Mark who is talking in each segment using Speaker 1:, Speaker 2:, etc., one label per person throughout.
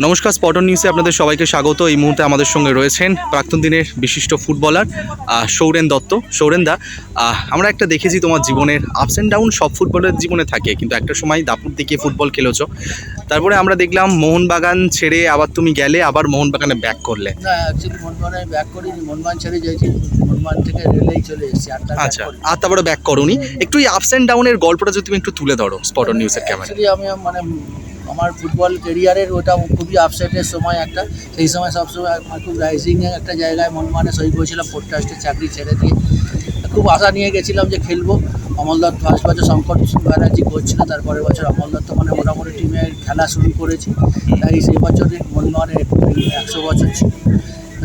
Speaker 1: নমস্কার স্পটন নিউজে আপনাদের সবাইকে স্বাগত। এই মুহূর্তে আমাদের সঙ্গে রয়েছেন প্রাক্তন দিনের বিশিষ্ট ফুটবলার সৌরেন দত্ত। সৌরেন দা আমরা একটা দেখেছি তোমার জীবনের আপস অ্যান্ড ডাউন সব ফুটবলের জীবনে থাকে কিন্তু একটা সময় দাপুর দিকে ফুটবল খেলেছো। তারপরে আমরা দেখলাম মোহনবাগান ছেড়ে আবার তুমি গেলে আবার মোহনবাগানে ব্যাক করলে।
Speaker 2: না ব্যাক করিনি মনমান ছেড়ে যাইছি মনমান থেকে রেলেই চলে এসেছি
Speaker 1: আচ্ছা আর তারপরে ব্যাক করোনি। একটু এই আপস অ্যান্ড ডাউনের গল্পটা যদি তুমি একটু তুলে ধরো স্পটন নিউজের ক্যামেরা
Speaker 2: আমি মানে আমার ফুটবল কেরিয়ারের ওটা খুবই আপসেটের সময় একটা। সেই সময় সবসময় আমার খুব রাইজিং একটা জায়গায় মনমানে সই করেছিলাম পোডকাস্টে চাকরি ছেড়ে দিয়ে। খুব আশা নিয়ে গেছিলাম যে খেলব। অমল দত্ত ফার্স্ট বছর শঙ্কর ব্যানার্জি কোচ ছিল, তারপরের বছর অমল দত্ত মানে মোটামুটি টিমে খেলা শুরু করেছি। তাই সেই বছরে মনমানে একশো বছর ছিল।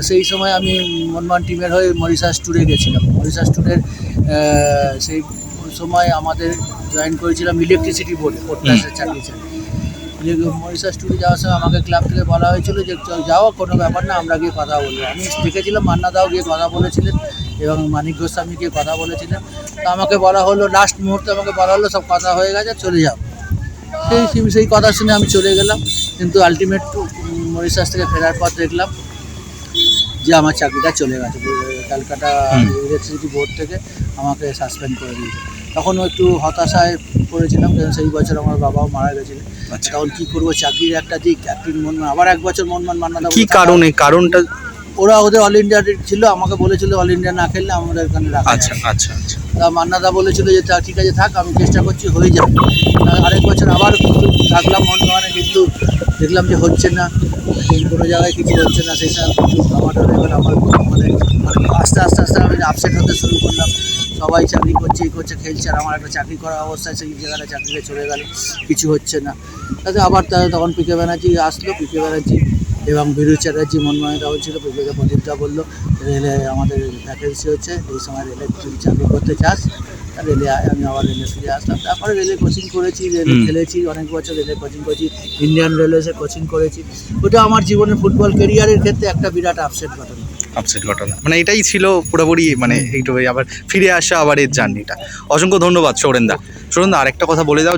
Speaker 2: সেই সময় আমি মনমান টিমের হয়ে মরিশাস ট্যুরে গেছিলাম। মরিশাস ট্যুরের সেই সময় আমাদের জয়েন করেছিলাম ইলেকট্রিসিটি বোর্ডে পোর্টাসের চাকরি ছিল মরিশাস ট্যুরে যাওয়ার সময় আমাকে ক্লাব থেকে বলা হয়েছিল যে চল যাও কোনো ব্যাপার না আমরা গিয়ে কথা বলব। আমি দেখেছিলাম মান্না দাও গিয়ে কথা বলেছিলেন এবং মানিক গোস্বামী গিয়ে কথা বলেছিলেন। তো আমাকে বলা হলো লাস্ট মুহূর্তে আমাকে বলা হলো সব কথা হয়ে গেছে চলে যাও। সেই সেই- কথা শুনে আমি চলে গেলাম। কিন্তু আলটিমেট মরিশাস থেকে ফেরার পর দেখলাম যে আমার চাকরিটা চলে গেছে। ক্যালকাটা। ইলেকট্রিসিটি বোর্ড থেকে আমাকে সাসপেন্ড করে দিয়েছে। তখন একটু হতাশায় পড়েছিলাম কারণ সেই বছর আমার বাবাও মারা গেছিলেন
Speaker 1: আচ্ছা।
Speaker 2: তখন কি করব চাকরির একটা দিক একদিন মন আবার এক বছর মন মান মান্না
Speaker 1: কি কারণে? কারণটা?
Speaker 2: ওরা ওদের অল ইন্ডিয়া ছিল আমাকে বলেছিল অল ইন্ডিয়া না খেললে আমাদের এখানে রাখা
Speaker 1: আচ্ছা আচ্ছা আচ্ছা।
Speaker 2: তা মান্নাদা বলেছিল যে তা ঠিক আছে থাক আমি চেষ্টা করছি হয়ে যাবে। তা আরেক বছর আবার একটু থাকলাম মনে কিন্তু দেখলাম যে হচ্ছে না কোনো জায়গায় কিছু হচ্ছে না, সেই সময় আমার এবার আমার মানে মানে আস্তে আস্তে আস্তে আমি আপসেট হতে শুরু করলাম। সবাই চাকরি করছে, এই করছে, খেলছে, আর আমার একটা চাকরি করার অবস্থায় সেই জায়গাটা চাকরিতে চলে গেল, কিছু হচ্ছে না। তাতে আবার তখন পিকে ব্যানার্জি আসলো পিকে ব্যানার্জি এবং বিরু চ্যাটার্জি মনময় রাও ছিল পিকে প্রদীপটা বলল, রেলে আমাদের ভ্যাকেন্সি হচ্ছে, এই সময় রেলে চাকরি করতে চাস রেলে আমি আবার রেলে ফিরে আসলাম। তারপরে রেলে কোচিং করেছি রেলে খেলেছি অনেক বছর রেলে কোচিং করেছি ইন্ডিয়ান রেলওয়েসে কোচিং করেছি। ওটা আমার জীবনের ফুটবল কেরিয়ারের ক্ষেত্রে একটা বিরাট আপসেট ঘটনা।
Speaker 1: আপসেট ঘটনা। মানে এটাই ছিল পুরোপুরি মানে এইটুকুই। আবার ফিরে আসা আবার এর জার্নিটা অসংখ্য ধন্যবাদ সৌরেন্দা। সৌরেন্দা আরেকটা কথা বলে দাও।